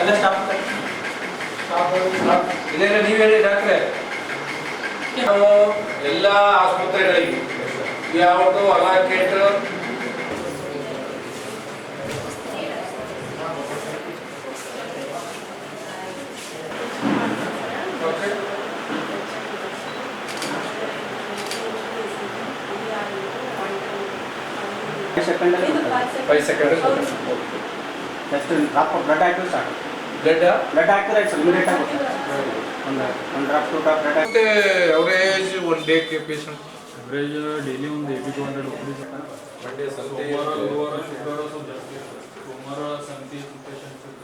ಎಲ್ಲ ಸ್ಟಾಫ್ ಇದೇನ ನೀವು ಹೇಳಿ ಡಾಕ್ಟ್ರೆ ನಾವು ಎಲ್ಲ ಆಸ್ಪತ್ರೆಗಳಿಗೆ ಯಾವುದು allocate okay ಸೆಕೆಂಡಲ್ಲಿ five second just drop blood ಹಾಕಿದ್ರೆ ಸಾಕು ಬ್ಲಡ್ ಬ್ಲಡ್ ಹಾಕಿದ್ರೆ ಇಟ್ಸ್ ಇಮಿಡಿಯೇಟ್ ಆಗುತ್ತೆ ಒಂದು ಒಂದು drop to drop blood hockey average one day patient average daily ಒಂದು eighty to hundred rupees Monday ಸಂತೆ ಸೋಮವಾರ ಗುರುವಾರ ಶುಕ್ರವಾರ ಸ್ವಲ್ಪ ಜಾಸ್ತಿ ಇರ್ತದೆ ಸೋಮವಾರ ಸಂತೆ ಪೇಷಂಟ್ಸ್ ಇರ್ತದೆ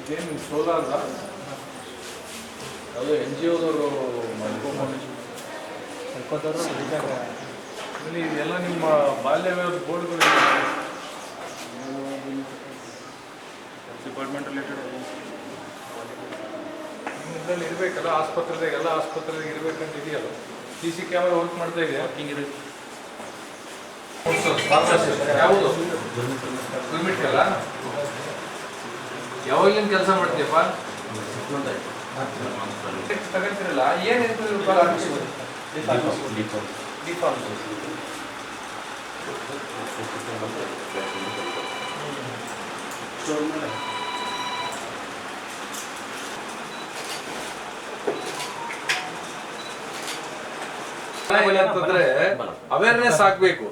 ಇದೇನು ಸೋಲಾರ ಅದು ಎನ್ ಜಿ ಒದವರು ಮಾಡ್ಕೊಂಡು ಇಲ್ಲಿ ಇದೆಲ್ಲ ನಿಮ್ಮ ಬಾಲ್ಯ ವಿವಾಹ ಬೋರ್ಡ್ಗಳು ಡಿಪಾರ್ಟ್ಮೆಂಟ್ ರಿಲೇಟೆಡ್ ಇದರಲ್ಲಿ ಇರಬೇಕಲ್ಲ ಆಸ್ಪತ್ರೆದಾಗ ಎಲ್ಲ ಆಸ್ಪತ್ರೆದಾಗ ಇರಬೇಕಂತ ಇದೆಯಲ್ಲ? ಸಿ ಸಿ ಕ್ಯಾಮ್ರಾ ವರ್ಕ್ ಮಾಡ್ತಾ ಇದೆ. ಹಿಂಗೆ ಇರುತ್ತೆ ಯಾವುದು? ಗುರ್ಮಿಟ್ ಅಲ್ಲ? ಯಾವಾಗಲಿನ ಕೆಲಸ ಮಾಡ್ತೀಯಪ್ಪ? ತಗೊಂತಿರಲ್ಲ? ಏನು ಅಂತಂದ್ರೆ ಅವೇರ್ನೆಸ್ ಆಗ್ಬೇಕು.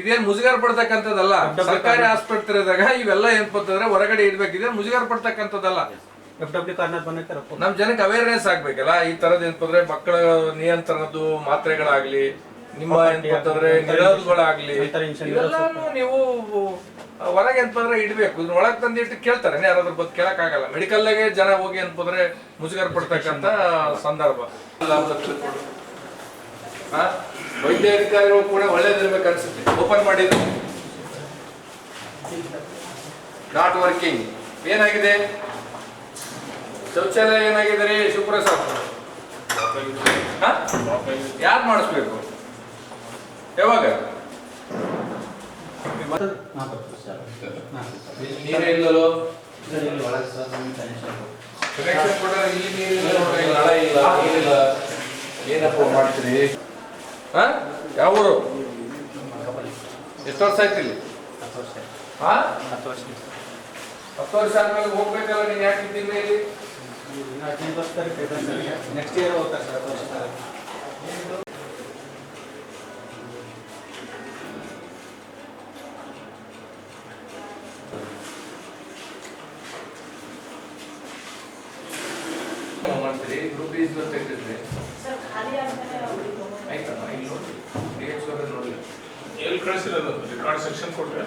ಇದೇನ್ ಮುಜುಗರ ಪಡ್ತಕ್ಕಂಥದ್ದಲ್ಲ? ಸರ್ಕಾರಿ ಆಸ್ಪತ್ರೆದಾಗ ಇವೆಲ್ಲ ಏನಪ್ಪ ಅಂತಂದ್ರೆ ಹೊರಗಡೆ ಇಡ್ಬೇಕು. ಇದೇನ್ ಮುಜುಗರ ಪಡ್ತಕ್ಕಂಥದ್ದಲ್ಲ? ಎಫ್ ಡಬ್ಲ್ಯೂ ಕಾರ್ನರ್ ಬಂದೈತೆ ನಮ್ ಜನಕ್ಕೆ ಅವೇರ್ನೆಸ್ ಆಗ್ಬೇಕಲ್ಲ ಈ ತರದ ಏನಪ್ಪ ಅಂದ್ರೆ ಮಕ್ಕಳ ನಿಯಂತ್ರಣದ್ದು ಮಾತ್ರೆಗಳಾಗ್ಲಿ ನಿಮ್ಮ ಏನಂತಂದ್ರೆ ನಿರೋಧಗಳಾಗ್ಲಿ ಇವೆಲ್ಲಾನು ನೀವು ಹೊರಗೆ ಅಂತಂದ್ರೆ ಇಡ್ಬೇಕು. ಇದ್ರ ಒಳಗ್ ತಂದಿಟ್ಟು ಕೇಳ್ತಾರೆ ಯಾರಾದ್ರೂ ಬಂದು ಕೇಳಕ್ ಆಗಲ್ಲ ಮೆಡಿಕಲ್ಗೆ ಜನ ಹೋಗಿ ಅಂತಂದ್ರೆ ಮುಜುಗರ ಪಡ್ತಕ್ಕಂತ ಸಂದರ್ಭ. ವೈದ್ಯಾಧಿಕಾರಿಗಳು ಕೂಡ ಒಳ್ಳೇದಿರ್ಬೇಕು ಅನ್ಸುತ್ತೆ. ಓಪನ್ ಮಾಡಿದ್ರು. ನಾಟ್ ವರ್ಕಿಂಗ್ ಏನಾಗಿದೆ? ಶೌಚಾಲಯ ಏನಾಗಿದೆ ರೀ ಸಾಕು. ಯಾರು ಮಾಡಿಸ್ಬೇಕು? ಯಾವಾಗ? ನೀರೇ ಕನೆಕ್ಷನ್ ಇಲ್ಲಿ ನೀರಿಲ್ಲ. ನೋಡ್ರಿ, ನಳ ಇಲ್ಲ ನೀರಿಲ್ಲ ಏನಪ್ಪ ಮಾಡ್ತೀರಿ? ಹಾ? ಯಾವ ಊರು? ಎಷ್ಟು ವರ್ಷ ಆಯ್ತು ಇಲ್ಲಿ? ಹಾ? ಹತ್ತು ವರ್ಷ. ಹತ್ತು ವರ್ಷ ಆದ್ಮೇಲೆ ಹೋಗ್ಬೇಕಲ್ಲ ನೀನ್ ಯಾಕೆ ಇದ್ದೀನಿ ಇಲ್ಲಿ? ಹದಿನೈದು ವರ್ಷ ನೆಕ್ಸ್ಟ್ ಇಯರ್ ಹೋಗ್ತಾರೆ ಸರ್ ಹತ್ತು ವರ್ಷ ಮಾಡ್ತೀರಿ ಗ್ರೂಪ್ ಈಸ್ ತೆಗೆದಿದ್ರಿ ಸರ್ ಖಾಲಿ ಆದ್ಮೇಲೆ ಅವ್ರಿಗೆ ಆಯ್ತಮ್ಮ ಇಲ್ಲಿ ನೋಡಿ ಡಿ ಎಚ್ ಅವ್ರನ್ನ ನೋಡಿ ಎಲ್ಲಿ ಕಳಿಸಿರೋದು ರೆಕಾರ್ಡ್ ಸೆಕ್ಷನ್ ಕೊಟ್ಟರೆ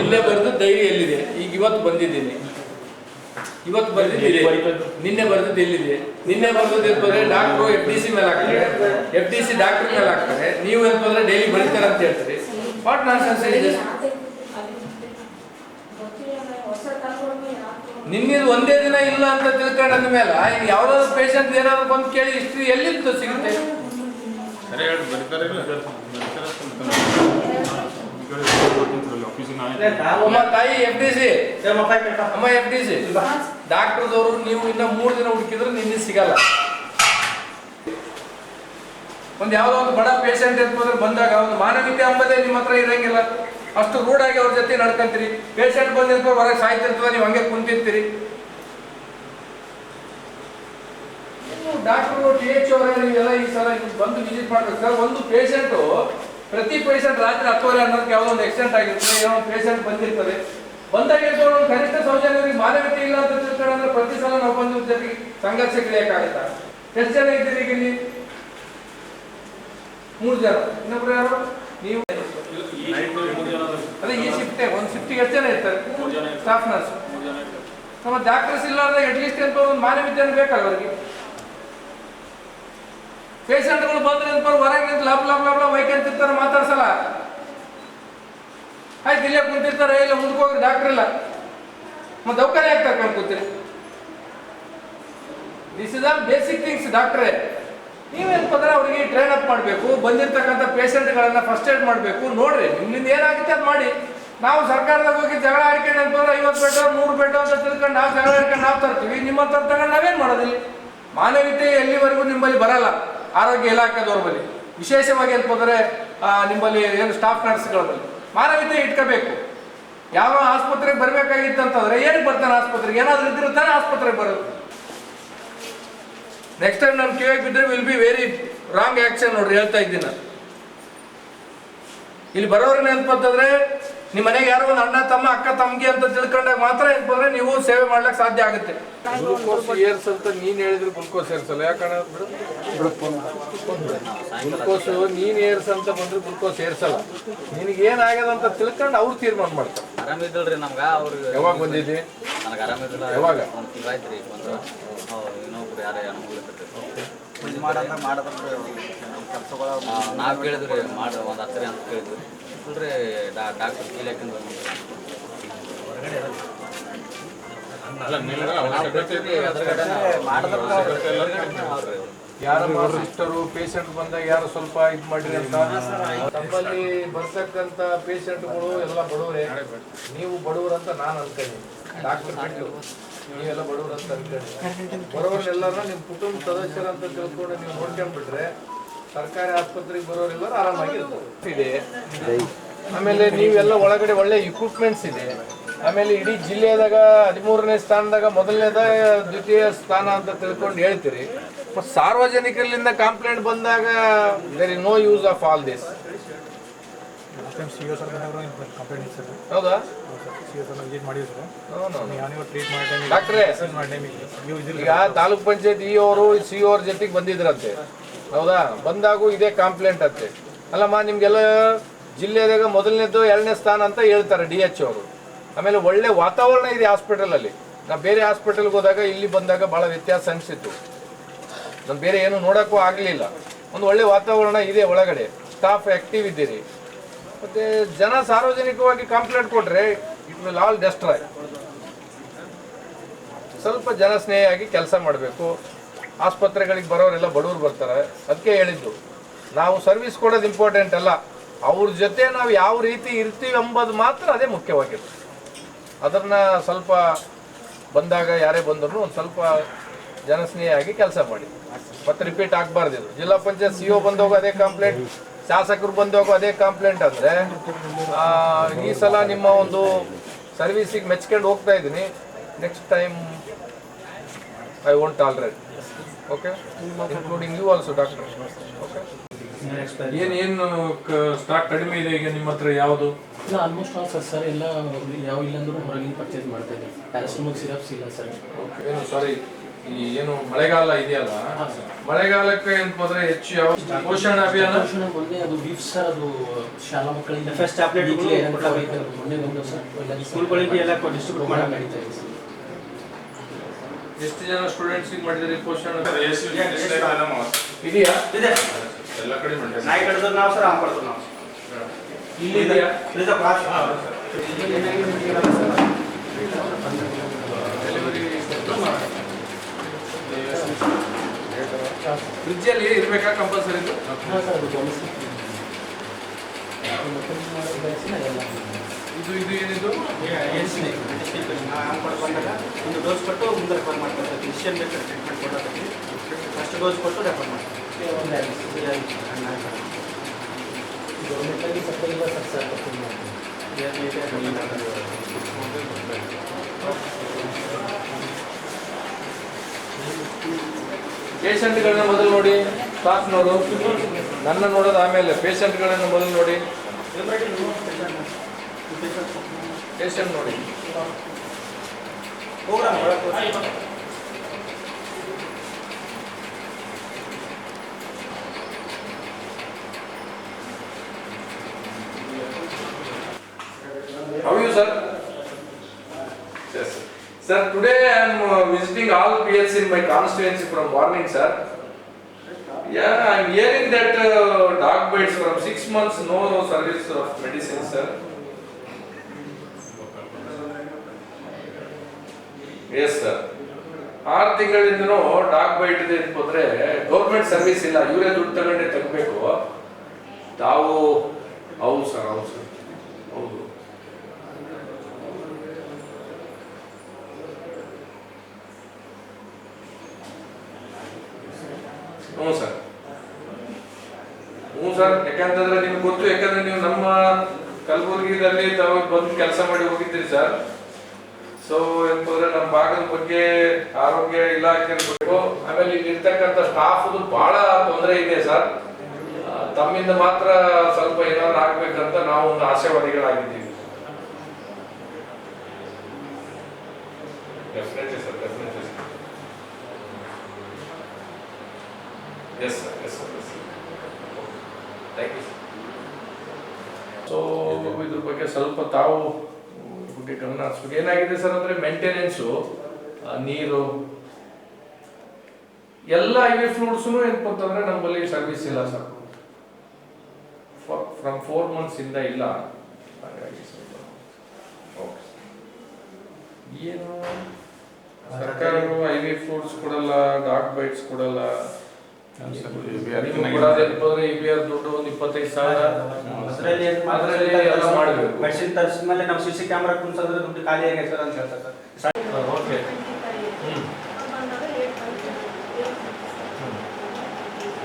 ಇಲ್ಲೇ ಬರೆದು ಡೈರಿ ಎಲ್ಲಿದೆ? ಈಗ ಇವತ್ತು ಬಂದಿದ್ದೀನಿ. ಇವತ್ತು ಬಂದಿದ್ದೀನಿ. ನಿನ್ನೆ ಬರೆದದ್ದು ಎಲ್ಲಿದೆ? ನಿನ್ನೆ ಬರೆದದ್ದು ಅಂತಂದ್ರೆ ಡಾಕ್ಟ್ರು ಎಫ್ ಡಿ ಸಿ ಮೇಲೆ ಹಾಕ್ತಾರೆ. ಎಫ್ ಡಿ ಸಿ ಡಾಕ್ಟರ್ ಮೇಲೆ ಹಾಕ್ತಾರೆ. ನೀವು ಅಂತಂದ್ರೆ ಡೈಲಿ ಬರೀತಾರೆ ಅಂತ ಹೇಳ್ತೀರಿ. ವಾಟ್ ನಾನ್ ಸೆನ್ಸ್ ಇದೆ ನಿನ್ನಿದು ಒಂದೇ ದಿನ ಇಲ್ಲ ಅಂತ ತಿಳ್ಕೊಂಡ ಮೇಲೆ ಈಗ ಯಾವ್ದಾದ್ರು ಪೇಷಂಟ್ ಏನಾದ್ರು ಬಂದು ಕೇಳಿ ಇಷ್ಟು ಎಲ್ಲಿಂದ ಸಿಗುತ್ತೆ? ತಾಯಿ ಎಫ್ ಡಿ ಸಿ ಅಮ್ಮ ಎಫ್ ಡಿ ಸಿ ಡಾಕ್ಟರ್ದವರು ನೀವು ಇನ್ನ ಮೂರು ದಿನ ಹುಡುಕಿದ್ರೆ ನಿನ್ನೆ ಸಿಗಲ್ಲ. ಒಂದು ಯಾವುದೋ ಒಂದು ಬಡ ಪೇಷಂಟ್ ಅಂತಂದ್ರೆ ಬಂದಾಗ ಒಂದು ಮಾನವೀಯತೆ ಅಂಬದೇ ನಿಮ್ಮ ಹತ್ರ ಇರಂಗಿಲ್ಲ. ಅಷ್ಟು ರೂಢಾಗಿ ಅವ್ರ ಜೊತೆ ನಡ್ಕಂತೀರಿ. ಪೇಷಂಟ್ ಬಂದಿರ್ತಾರೆ ಹೊರಗೆ ಸಾಯ್ತಿರ್ತದ ನೀವು ಹಂಗೆ ಕುಂತಿರ್ತೀರಿ. ಡಾಕ್ಟರ್ ಟಿ ಎಚ್ ಅವರೆಲ್ಲ ಈ ಸಲ ಬಂದು ವಿಸಿಟ್ ಮಾಡ್ಬೇಕು. ಸರ್ ಒಂದು ಪೇಷಂಟು ಪ್ರತಿ ಪೇಷಂಟ್ ರಾತ್ರಿ ಹತ್ತುವರೆ ಹನ್ನೊಂದಕ್ಕೆ ಯಾವುದೋ ಒಂದು ಆಕ್ಸಿಡೆಂಟ್ ಆಗಿರ್ತದೆ ಏನೋ ಒಂದು ಪೇಷಂಟ್ ಬಂದಿರ್ತದೆ. ಬಂದಾಗ ಇರ್ತಾರೆ ಒಂದು ಕನಿಷ್ಠ ಸೌಜನ್ಯರಿಗೆ ಮಾನವೀಯತೆ ಇಲ್ಲ ಅಂತ ತಿಳ್ಕೊಂಡ್ರೆ ಪ್ರತಿ ಸಲ ನಾವು ಬಂದು ಜೊತೆಗೆ ಸಂಘರ್ಷ ಕ್ರಿಯಕ್ಕಾಗತ್ತಾ ಎಷ್ಟು ಜನ ಇದ್ದೀರಿ ಈಗ ಇಲ್ಲಿ? ಮೂರು ಜನ. ಇನ್ನೊಬ್ರು ಯಾರು? ನೀವು. ಅದೇ ಈ ಶಿಫ್ಟೇ ಒಂದು ಶಿಫ್ಟಿಗೆ ಎಷ್ಟು ಜನ ಇರ್ತಾರೆ? ಸ್ಟಾಫ್ ನರ್ಸ್ ನಮ್ಮ ಡಾಕ್ಟರ್ಸ್ ಇಲ್ಲಾರ್ದೆ ಅಟ್ಲೀಸ್ಟ್ ಅಂತ ಒಂದು ಮಾನವೀಯತೆ ಬೇಕಲ್ಲ ಅವರಿಗೆ? ಪೇಷಂಟ್ಗಳು ಬಂದ್ರೆ ಹೊರಗೆ ನಿಂತು ಲಾಭ ಲಾಭ ಲಾಭ ವೈಕಂತಿರ್ತಾರೆ ಮಾತಾಡ್ಸಲ್ಲ. ಆಯ್ತು, ಇಲ್ಲೇ ಕುಂತಿರ್ತಾರೆ, ಇಲ್ಲ ಮುಂದಕ್ಕೆ ಡಾಕ್ಟರ್ ಇಲ್ಲ. ಮತ್ತೆ ದೌಖಾನೆ ಯಾಕೆ ಕರ್ಕೊಂಡು ಕೂತೀರಿ? This is all basic things ಡಾಕ್ಟ್ರೆ ನೀವೇನಪ್ಪ ಅವರಿಗೆ ಟ್ರೈನ್ ಅಪ್ ಮಾಡಬೇಕು, ಬಂದಿರ್ತಕ್ಕಂಥ ಪೇಷಂಟ್ಗಳನ್ನ ಫಸ್ಟ್ ಏಡ್ ಮಾಡಬೇಕು. ನೋಡ್ರಿ, ನಿಮ್ಮಿಂದ ಏನಾಗುತ್ತೆ ಅದು ಮಾಡಿ. ನಾವು ಸರ್ಕಾರದಾಗ ಹೋಗಿ ಜಗಳ ಆಡ್ಕೊಂಡು ಅಂತಂದ್ರೆ ಐವತ್ತು ಬೆಡ್ ನೂರು ಬೆಡ್ ಅಂತ ತಿಳ್ಕೊಂಡು ನಾವು ಜಗಳ ಆಡ್ಕೊಂಡು ನಾವು ತರ್ತೀವಿ. ನಿಮ್ಮ ಹತ್ರ ನಾವೇನು ಮಾಡೋದಿಲ್ಲ? ಮಾನವೀಯತೆ ಎಲ್ಲಿವರೆಗೂ ನಿಮ್ಮಲ್ಲಿ ಬರಲ್ಲ. ಆರೋಗ್ಯ ಇಲಾಖೆದವ್ರ ಬಳಿ. ವಿಶೇಷವಾಗಿ ಅಂತಂದ್ರೆ ನಿಮ್ಮಲ್ಲಿ ಏನು ಸ್ಟಾಫ್ ನರ್ಸ್ಗಳ ಬಳಿ. ಮಾನವೀಯತೆ ಇಟ್ಕೋಬೇಕು. ಯಾವ ಆಸ್ಪತ್ರೆಗೆ ಬರಬೇಕಾಗಿತ್ತು ಅಂತಂದ್ರೆ ಏನಕ್ಕೆ ಬರ್ತಾನೆ ಆಸ್ಪತ್ರೆಗೆ? ಏನಾದ್ರೂ ಇದ್ದರೆ ತಾನೇ ಆಸ್ಪತ್ರೆಗೆ ಬರೋದು ನೆಕ್ಸ್ಟ್ ಟೈಮ್ ನಮ್ಮ ಕಿವಿಗೆ ಬಿದ್ದರೆ will be very wrong action ನೋಡ್ರಿ ಹೇಳ್ತಾ ಇದ್ದೀನಿ ನಾನು. ಇಲ್ಲಿ ಬರೋರು ನೆನಪಂತಂದ್ರೆ ನಿಮ್ಮ ಮನೆಗೆ ಯಾರು ಒಂದು ಅಣ್ಣ ತಮ್ಮ ಅಕ್ಕ ತಮ್ಗೆ ಅಂತ ತಿಳ್ಕೊಂಡಾಗ ಮಾತ್ರ ಏನಪ್ಪಂದ್ರೆ ನೀವು ಸೇವೆ ಮಾಡ್ಲಿಕ್ಕೆ ಸಾಧ್ಯ ಆಗುತ್ತೆ. ಗ್ಲುಕೋಸ್ ಏರ್ಸ್ ಅಂತ ನೀನ್ ಹೇಳಿದ್ರೆ ಗ್ಲುಕೋಸ್ ಏರ್ಸಲ್ಲ. ಯಾಕಣ್ಣ? ಗ್ಲುಕೋಸ್ ನೀನ್ ಏರ್ಸ್ ಅಂತ ಬಂದ್ರೆ ಗ್ಲುಕೋಸ್ ಏರ್ಸಲ್ಲ. ನಿನಗೆ ಏನಾಗ್ಯದ ಅಂತ ತಿಳ್ಕೊಂಡು ಅವ್ರು ತೀರ್ಮಾನ ಮಾಡ್ತಾರೆ. ಆರಾಮಿದ್ದಿಲ್ರಿ ನಮ್ಗ ಅವ್ರಿಗೆ ಯಾವಾಗ ಬಂದಿದ್ದಿ? ನನಗೆ ಆರಾಮಿದ್ದಿಲ್ಲ ಯಾವಾಗ? ಒಂದು ತಿಂಗಳಾಯ್ತು ರೀ ಬಂದು ಇನ್ನೊಬ್ರು ಯಾರ ಅನುಕೂಲ ನಾವು ಕೇಳಿದ್ರಿ ಮಾಡಿ ಒಂದು ಹತ್ತರಿ ಅಂತ ಕೇಳಿದ್ವಿ. ಇಲ್ರಿ ಡಾಕ್ಟರ್ ಯಾರಮ್ಮ ಸಿಸ್ಟರು ಪೇಷಂಟ್ ಬಂದಾಗ ಯಾರು ಸ್ವಲ್ಪ ಇದು ಮಾಡಿರಿ ಅಂತ ನಮ್ಮಲ್ಲಿ ಬರ್ತಕ್ಕಂಥ ಪೇಷಂಟ್ಗಳು ಎಲ್ಲ ಬಡವರೇ. ನೀವು ಬಡವರು ಅಂತ ನಾನು ಅನ್ಕೊಂಡಿ. ಡಾಕ್ಟರ್ ಬಿಟ್ಟು ನೀವೆಲ್ಲ ಬಡವರು ಅಂತ ಅನ್ಕೊಂಡಿ. ಬರೋರ್ನೆಲ್ಲರೂ ನಿಮ್ಮ ಕುಟುಂಬ ಸದಸ್ಯರಂತ ಅಂತ ತಿಳ್ಕೊಂಡು ನೀವು ನೋಡ್ಕೊಂಡ್ಬಿಟ್ರೆ ಸರ್ಕಾರಿ ಆಸ್ಪತ್ರೆಗೆ ಬರೋರೆಲ್ಲರೂ ಆರಾಮಾಗಿ ಇದೆ ಆಮೇಲೆ ನೀವೆಲ್ಲ ಒಳಗಡೆ ಒಳ್ಳೆ ಇಕ್ವಿಪ್ಮೆಂಟ್ಸ್ ಇದೆ. ಆಮೇಲೆ ಇಡೀ ಜಿಲ್ಲೆದಾಗ ಹದಿಮೂರನೇ ಸ್ಥಾನದಾಗ ಮೊದಲನೇದ ದ್ವಿತೀಯ ಸ್ಥಾನ ಅಂತ ತಿಳ್ಕೊಂಡು ಹೇಳ್ತೀರಿ. ಬಟ್ ಸಾರ್ವಜನಿಕರಿಂದ ಕಂಪ್ಲೇಂಟ್ ಬಂದಾಗ there is no use of all this ಹೌದಾ? ಡಾಕ್ಟ್ರೇ ಈಗ ತಾಲೂಕ್ ಪಂಚಾಯತ್ ಇ ಅವರು ಸಿ ಅವ್ರ ಜೊತೆಗೆ ಬಂದಿದ್ರಂತೆ. ಹೌದಾ? ಬಂದಾಗೂ ಇದೇ ಕಾಂಪ್ಲೇಂಟ್ ಅಂತೆ. ಅಲ್ಲಮ್ಮ, ನಿಮ್ಗೆಲ್ಲ ಜಿಲ್ಲೆದಾಗ ಮೊದಲನೇದು ಎರಡನೇ ಸ್ಥಾನ ಅಂತ ಹೇಳ್ತಾರೆ ಡಿ ಎಚ್ ಅವರು. ಆಮೇಲೆ ಒಳ್ಳೆ ವಾತಾವರಣ ಇದೆ ಹಾಸ್ಪಿಟಲಲ್ಲಿ. ನಾ ಬೇರೆ ಹಾಸ್ಪಿಟಲ್ಗೆ ಹೋದಾಗ ಇಲ್ಲಿ ಬಂದಾಗ ಭಾಳ ವ್ಯತ್ಯಾಸ ಅನಿಸಿತ್ತು. ನಾನು ಬೇರೆ ಏನು ನೋಡೋಕ್ಕೂ ಆಗಲಿಲ್ಲ. ಒಂದು ಒಳ್ಳೆ ವಾತಾವರಣ ಇದೆ ಒಳಗಡೆ. ಸ್ಟಾಫ್ ಆ್ಯಕ್ಟಿವ್ ಇದ್ದೀರಿ. ಮತ್ತು ಜನ ಸಾರ್ವಜನಿಕವಾಗಿ ಕಂಪ್ಲೇಂಟ್ ಕೊಟ್ಟರೆ ಇಟ್ ವಿಲ್ ಆಲ್ ಡೆಸ್ಟ್ರಾಯ್ ಸ್ವಲ್ಪ ಜನಸ್ನೇಹಿಯಾಗಿ ಕೆಲಸ ಮಾಡಬೇಕು. ಆಸ್ಪತ್ರೆಗಳಿಗೆ ಬರೋರೆಲ್ಲ ಬಡವರು ಬರ್ತಾರೆ. ಅದಕ್ಕೆ ಹೇಳಿದ್ದು. ನಾವು ಸರ್ವಿಸ್ ಕೊಡೋದು ಇಂಪಾರ್ಟೆಂಟ್ ಅಲ್ಲ. ಅವ್ರ ಜೊತೆ ನಾವು ಯಾವ ರೀತಿ ಇರ್ತೀವಿ ಎಂಬುದು ಮಾತ್ರ ಅದೇ ಮುಖ್ಯವಾಗಿರುತ್ತೆ. ಅದನ್ನು ಸ್ವಲ್ಪ ಬಂದಾಗ ಯಾರೇ ಬಂದರೂ ಒಂದು ಸ್ವಲ್ಪ ಜನಸ್ನೇಹಿಯಾಗಿ ಕೆಲಸ ಮಾಡಿ. ಮತ್ತೆ ರಿಪೀಟ್ ಆಗಬಾರ್ದು ಜಿಲ್ಲಾ ಪಂಚಾಯತ್ ಸಿ ಒ ಬಂದೋಗೋ ಅದೇ ಕಂಪ್ಲೇಂಟ್ ಶಾಸಕರು ಬಂದೋಗೋ ಅದೇ ಕಂಪ್ಲೇಂಟ್ ಅಂದರೆ ಈ ಸಲ ನಿಮ್ಮ ಒಂದು ಸರ್ವಿಸಿಗೆ ಮೆಚ್ಕೊಂಡು ಹೋಗ್ತಾ ಇದ್ದೀನಿ. Next time I want already okay including you also doctor okay ಏನು ಏನು ಸ್ಟಾಕ್ ಕಡಿಮೆ ಇದೆ ಈಗ ನಿಮ್ಮ ಹತ್ರ ಯಾವುದು? ಇಲ್ಲ ಆಲ್ಮೋಸ್ಟ್ ಆಲ್ ಸರ್ ಸರ್ ಎಲ್ಲ ಯಾವ ಇಲ್ಲಾಂದ್ರೂ ಹೊರಗಿನ ಪರ್ಚೇಸ್ ಮಾಡ್ತಾ ಇದ್ದೀವಿ. ಪ್ಯಾರಾಸಿಟಮಲ್ ಸಿರಪ್ಸ್ ಇಲ್ಲ ಸರ್ ಏನು ಸಾರಿ ಈ ಏನು ಮಳೆಗಾಲ ಇದೆಯಲ್ಲ? ಮಳೆಗಾಲಕ್ಕೆ ಏನು ಹೋದ್ರೆ ಹೆಚ್ಚು ಯಾವ ಪೋಷಣ ಅಭಿಯಾನ? ಪೋಷಣ ಮೊನ್ನೆ ಅದು ಬೀಫ್ ಸರ್ ಅದು ಶಾಲಾ ಮಕ್ಕಳಿಂದ ಫಸ್ಟ್ ಟ್ಯಾಬ್ಲೆಟ್? ಮೊನ್ನೆ ಬಂದು ಸರ್ ಸ್ಕೂಲ್ಗಳಿಗೆ ಎಲ್ಲ ಡಿಸ್ಟ್ರಿಬ್ಯೂಟ್ ಪ್ರಮಾಣ ಮಾಡಿ ನಡೀತಾ ಇದೆ. ಸರ್ ಎಷ್ಟು ಜನ ಸ್ಟೂಡೆಂಟ್ಸ್ ಮಾಡಿದಿರಿ ಪೋಷಣ ಇದೆಯಾ? ಇದೆ. ಎಲ್ಲ ಕಡೆ ನಾಯಿ ಕಡಿದ್ರು ನಾವು ಸರ್ ಹಾಂ ನಾವು ಇಲ್ಲಿ ಇದೆಯಾ ಇದೆ ಫ್ರಿಜ್ಜಲ್ಲಿ ಇರ್ಬೇಕಾ ಕಂಪಲ್ಸರಿ ಇದು ಹಾಂ ಸರ್ ಅದು ಗಮನಿಸಿ ಮಕ್ಕಳಿಗೆ ಮಾಡೋ ವ್ಯಾಕ್ಸಿನ್ ಎಲ್ಲ ಇದು ಇದು ಏನಿದು ಹಾಂ ಕೊಟ್ಟು ಬಂದಾಗ ಒಂದು ಡೋಸ್ ಕೊಟ್ಟು ಮುಂದೆ ರೆಫರ್ ಮಾಡ್ತಾರೆ ಸರ್ ಇನ್ಶಿಯಲ್ ಬೇಕಾದ್ರೆ ಟ್ರೀಟ್ಮೆಂಟ್ ಕೊಡೋದಕ್ಕೆ ಫಸ್ಟ್ ಡೋಸ್ ಕೊಟ್ಟು ರೆಫರ್ ಮಾಡ್ತಾರೆ ಒಂದು ಗೌರ್ಮೆಂಟಲ್ಲಿ ಸಕ್ಕರೆ ಇಲ್ಲ ಸರ್ ಸರ್ ತಪ್ಪು ಮಾಡ್ತೀವಿ ಪೇಷಂಟ್ಗಳನ್ನ ಮೊದಲು ನೋಡಿ स्टाफ ನನ್ನ नोड़ आम पेशेंट ಮೊದಲು ನೋಡಿ ಪೇಷಂಟ್ ನೋಡಿ you, sir? Yes. Sir, today I am visiting all PHs in my constituency from morning, sir. Yeah, I'm hearing that uh, dog bites from six months, no service of medicine, sir. Yes sir ಆರು ತಿಂಗಳಿಂದನೂ dock byte ಇದೆ ಹೋದ್ರೆ government service ಇಲ್ಲ ಇವರೇ ದುಡ್ಡು ತಗೊಂಡೆ ತೆಗಬೇಕು ತಾವು ಹೌದು ಸರ್ ಹೌದು ಸರ್ ಹ್ಞೂ ಸರ್. ಹ್ಞೂ ಸರ್, ಯಾಕಂತಂದ್ರೆ ನಿಮ್ಗೆ ಗೊತ್ತು, ಯಾಕಂದ್ರೆ ನೀವು ನಮ್ಮ ಕಲಬುರಗಿದಲ್ಲಿ ತಾವು ಬಂದು ಕೆಲಸ ಮಾಡಿ ಹೋಗಿದ್ದೀರಿ ಸರ್. ಸೊ ಏನಂತಂದ್ರೆ ನಮ್ಮ ಭಾಗದ ಬಗ್ಗೆ ಆರೋಗ್ಯ ಇಲಾಖೆ ಆಮೇಲೆ ಇಲ್ಲಿ ಇರ್ತಕ್ಕಂಥ ಸ್ಟಾಫ್ ಬಹಳ ತೊಂದರೆ ಇದೆ ಸರ್. ತಮ್ಮಿಂದ ಮಾತ್ರ ಸ್ವಲ್ಪ ಏನಾದ್ರು ಆಗ್ಬೇಕಂತ ನಾವು ಒಂದು ಆಶಾವಾದಿಗಳಾಗಿದ್ದೀವಿ. Sir definitely sir yes sir yes sir yes thank you so ಇದ್ರ ಬಗ್ಗೆ ಸ್ವಲ್ಪ ತಾವು ಬಗ್ಗೆ ಗಮನ ಹರಿಸ್ಬೇಕು. ಏನಾಗಿದೆ ಸರ್ ಅಂದ್ರೆ ಮೇಂಟೆನೆನ್ಸು ನೀರು, ಎಲ್ಲ ಐವಿ ಫ್ಲೂಟ್ಸ್ನು ಏನಪ್ಪ ಅಂತಂದ್ರೆ ನಮ್ಮಲ್ಲಿ ಸರ್ವಿಸ್ ಇಲ್ಲ ಸರ್. ಫ್ರಮ್ ಫೋರ್ ಮಂತ್ಸ್ ಇಂದ ಇಲ್ಲ. ಹಾಗಾಗಿ ಸ್ವಲ್ಪ ಓಕೆ ಏನು? ಸರ್ಕಾರವು ಐವಿ ಫ್ರೂಟ್ಸ್ ಕೊಡಲ್ಲ ಡಾಕ್ ಬೈಟ್ಸ್ ಕೊಡಲ್ಲ. ಒಂದು. ಮೆಡಿಸಿನ್ ನಾವು ಸಿ ಸಿ ಕ್ಯಾಮ್ರಾ ಕುಣಿಸೋದ್ರೆ ದುಡ್ಡು ಖಾಲಿ ಸರ್ ಅಂತ ಹೇಳ್ತಾರೆ ಸರ್. ಓಕೆ.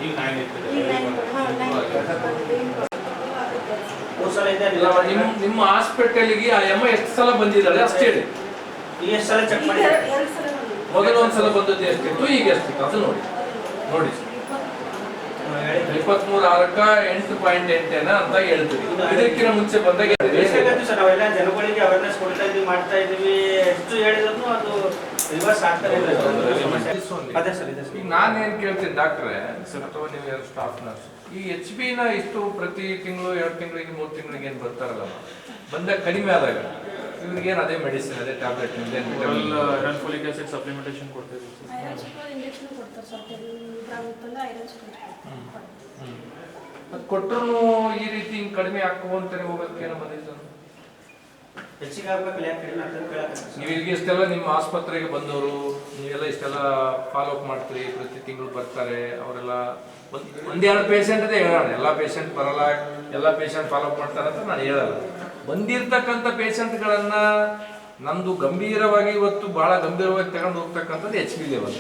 ಈಗ ನೈನ್ ಇರ್ತದೆ ನಿಮ್ಮ ನಿಮ್ಮ ಹಾಸ್ಪಿಟಲ್ಗೆ ಆ ಎಮ್ಮ ಎಷ್ಟು ಸಲ ಬಂದಿದ್ದಾಳೆ ಅಷ್ಟೇ ಈಗ ಎಷ್ಟು ಸಲ ಚೆಕ್ ಮಾಡಿ ಎರಡ್- ಎರಡ್ ಸಲ. ಮೊದಲು ಬಂದದ್ದು ಎಷ್ಟಿತ್ತು? ಈಗ ಎಷ್ಟಿತ್ತು? ಅದು ನೋಡಿ. ನೋಡಿ. ಇಪ್ಪತ್ಮೂರು ಆರಕ್ಕ ಎಂಟು ಪಾಯಿಂಟ್ ಎಂಟೇನ ಅಂತ ಹೇಳ್ತೀವಿ. ಇದಕ್ಕಿಂತ ಮುಂಚೆ ಬಂದಾಗ ಸರ್ ನಾವೆಲ್ಲ ಜನಗಳಿಗೆ ಅವೇರ್ನೆಸ್ ಕೊಡ್ತಾ ಇದೀವಿ ಮಾಡ್ತಾ ಇದೀವಿ. ಎಷ್ಟು ಹೇಳಿದ್ರು ಅದು ರಿವರ್ಸ್ ಆಗ್ತಾ ಇಲ್ಲ. ಅದೇ ಸರ್ ಈಗ ನಾನು ಏನ್ ಕೇಳ್ತೀನಿ ಡಾಕ್ಟ್ರೆ ಅಥವಾ ನೀವು ಸ್ಟಾಫ್ ನರ್ಸ್ ಈ ಎಚ್ ಬಿ ನ ಇಷ್ಟು ಪ್ರತಿ ತಿಂಗಳು ಎರಡು ತಿಂಗಳಿಗೆ ಮೂರು ತಿಂಗಳಿಗೆ ಏನ್ ಬರ್ತಾರಲ್ಲ ಬಂದಾಗ ಕಡಿಮೆ ಆದಾಗ. ಇವ್ರಿಗೆ ಏನ್ ಅದೇ ಮೆಡಿಸಿನ್ ಅದೇ tablet iron folic acid supplementation ಕೊಡ್ತೀವಿ ಐರನ್ ಚಿಕ್ಕ ಇಂಜೆಕ್ಷನ್ ಕೊಡ್ತಾರೆ ಸರ್ ಐರನ್ ಕೊಟ್ಟರು ಈ ರೀತಿ ಹಿಂಗ್ ಕಡಿಮೆ ಆಗುವಂತಾನೆ ಹೋಗೋದಕ್ಕೆ ಏನೋ ಬಂದಿದ್ದು ಹೆಚ್ಚಿಗೆ ಆಗ್ಬೇಕಲ್ಲ ಯಾಕೆ ಕಡಿಮೆ ಆಗ್ತದೆ ನೀವು ಇಲ್ಲಿಗೆ ಇಷ್ಟೆಲ್ಲ ನಿಮ್ಮ ಆಸ್ಪತ್ರೆಗೆ ಬಂದವರು ನೀವೆಲ್ಲ ಇಷ್ಟೆಲ್ಲ ಫಾಲೋ ಅಪ್ ಮಾಡ್ತೀರಿ ಪ್ರತಿ ತಿಂಗಳು ಬರ್ತಾರೆ ಅವರೆಲ್ಲ ಒಂದ್ ಒಂದೆರಡು ಪೇಷಂಟ್ ಅದೇ ಹೇಳೋಣ ಎಲ್ಲ ಪೇಷಂಟ್ ಬರಲ್ಲ ಎಲ್ಲ ಪೇಷಂಟ್ ಫಾಲೋ ಅಪ್ ಮಾಡ್ತಾರೆ ಅಂತ ನಾನು ಹೇಳಲ್ಲ. ಬಂದಿರ್ತಕ್ಕಂಥ ಪೇಷಂಟ್ಗಳನ್ನ ನಮ್ದು ಗಂಭೀರವಾಗಿ ಇವತ್ತು ಬಹಳ ಗಂಭೀರವಾಗಿ ತಗೊಂಡು ಹೋಗ್ತಕ್ಕಂಥದ್ದು ಎಚ್ ಬಿ ಲೆವೆಲ್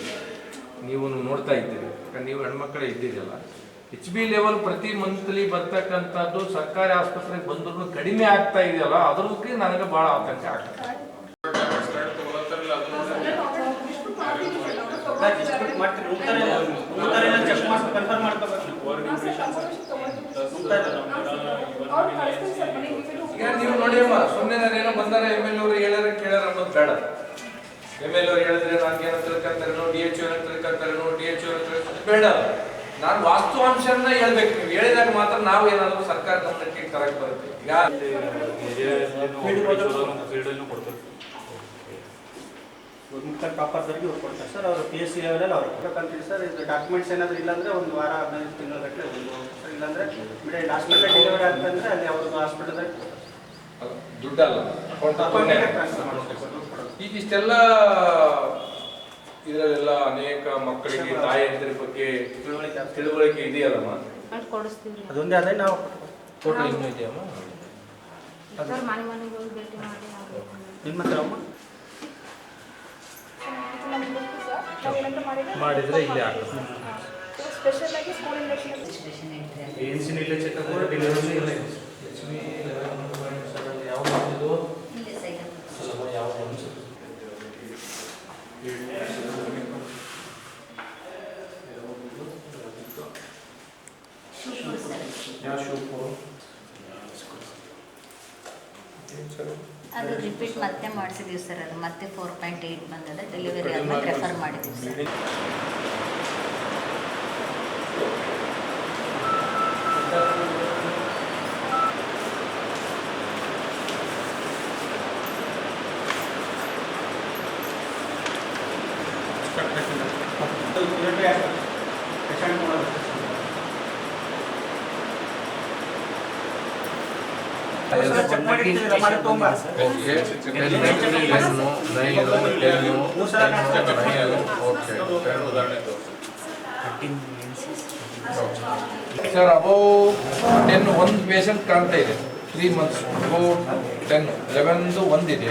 ನೀವು ನೋಡ್ತಾ ಇದ್ದೀರಿ. ಯಾಕಂದ್ರೆ ನೀವು ಹೆಣ್ಮಕ್ಳೇ ಇದ್ದೀರಲ್ಲ. ಎಚ್ ಬಿ ಲೆವೆಲ್ ಪ್ರತಿ ಮಂತ್ಲಿ ಬರ್ತಕ್ಕಂಥದ್ದು ಸರ್ಕಾರಿ ಆಸ್ಪತ್ರೆಗೆ ಬಂದ್ರು ಕಡಿಮೆ ಆಗ್ತಾ ಇದೆಯಲ್ಲ ಅದ್ರಕ್ಕೆ ನನಗೆ ಬಹಳ ಆತಂಕ ಆಗ್ತದೆ. ಮಾಡ್ತೀವಿ ಈಗ ನೀವು ನೋಡಿ ಅಮ್ಮ ಸುಮ್ಮನೆ ನಾನೇನೋ ಬಂದಾರ ಎಂ ಎಲ್ ಅವ್ರು ಹೇಳ್ಯಾರ ಕೇಳ್ಯಾರ ಅನ್ನೋದು ಬೇಡ. ಎಂ ಎಲ್ ಅವ್ರು ಹೇಳಿದ್ರೆ ನಾನು ಏನೋ ತಿಳ್ಕೊಂತಾರೇನೋ ಡಿ ಎಚ್ ಏನೋ ತಿಳ್ಕೊಂತಾರೇನೋ ಡಿ ಎಚ್ ಏನೋ ತಿಳ್ಕೊಂತಾರೆ ಬೇಡ. ನಾನು ವಾಸ್ತವಾಂಶನ ಹೇಳ್ಬೇಕು. ನೀವು ಹೇಳಿದಾಗ ಮಾತ್ರ ನಾವು ಏನಾದರೂ ಸರ್ಕಾರ ಗಮನಕ್ಕೆ ಕರೆಕ್ಟ್ ಬರುತ್ತೆ. ಈಗ ಕೊಡ್ತೀವಿ ಮುಕ್ತ ಕಾಪಾರ್ದವ್ರಿಗೆ ಇವ್ರು ಕೊಡ್ತಾರೆ. ಸರ್ ಅವರು ಪಿ ಎಸ್ ಸಿ ಲೆವೆಲಲ್ಲಿ ಅವ್ರು ಕೊಡ್ಬೇಕಂತೀವಿ ಸರ್ ಇದು ಡಾಕ್ಯುಮೆಂಟ್ಸ್ ಏನಾದರೂ ಇಲ್ಲಾಂದ್ರೆ ಒಂದು ವಾರ ಹದಿನೈದು ತಿಂಗಳ ಗಟ್ಟಲೆ ಒಂದು ಸರ್ ಇಲ್ಲಾಂದ್ರೆ ಇಮಿಡಿಯೇಟ್ ಹಾಸ್ಪಿಟಲ್ ಡೆಲಿವರಿ ಆಗ್ತಂದ್ರೆ ಅಲ್ಲಿ ಅವ್ರದ್ದು ಹಾಸ್ಪಿಟಲ್ದಾಗ ಅಲ್ಲ, ದುಡ್ಡಲ್ಲ. ಈಗ ಇಷ್ಟೆಲ್ಲ ಇದರಲ್ಲೆಲ್ಲ ಅನೇಕ ಮಕ್ಕಳಿಗೆ ತಾಯಂದಿರ ಬಗ್ಗೆ ತಿಳುವಳಿಕೆ ಇದೆಯಲ್ಲಮ್ಮ? ಅದೊಂದೇ ಅದೇ ನಾವು ಟೋಟಲ್ ಇನ್ನೂ ಇದೆಯಮ್ಮ? ನಿಮ್ಮ ಹತ್ರ ಅಮ್ಮ? ಮಾಡಿದ್ರೆ ಇಲ್ಲಿ ಆಗ್ತದೆ. ಸ್ಪೆಷಲ್ ಆಗಿ ಸ್ಕೂಲ್ ಇಂಡಕ್ಷನ್ ಏನ್ಸಿನ ಇಲ್ಲೇ ಚೆಕ್ ಡೆಲಿವರಿ ಇಲ್ಲ ಯಾವ ಬಂದಿದ್ದು ಅಲ್ಲಮ್ಮ ಯಾವ ಬಂತು ಯಾವ ಶೂಪು ಅದು ರಿಪೀಟ್ ಮತ್ತೆ ಮಾಡಿಸಿದೀವಿ ಸರ್ ಅದು ಮತ್ತೆ ಫೋರ್ ಪಾಯಿಂಟ್ ಏಯ್ಟ್ ಬಂದದ ಡೆಲಿವರಿ ಆದ್ಮೇಲೆ ರೆಫರ್ ಮಾಡಿದ್ದೀವಿ ಸರ್. ಪೇಷಂಟ್ ನೋಡೋದು ಚೆಕ್ ಮಾಡಿ ಇಟ್ಟಿದ್ದೀರ, ಮಾಡಿ ತೊಗೊಂಬ. Okay ten nine ten sir above ten ಒಂದು ಪೇಷಂಟ್ ಕಾಣ್ತಾ ಇದೆ. ತ್ರೀ ಮಂತ್ಸ್ ಅಬೌವ್ ಟೆನ್ ಲೆವೆನ್ದು ಒಂದಿದೆ.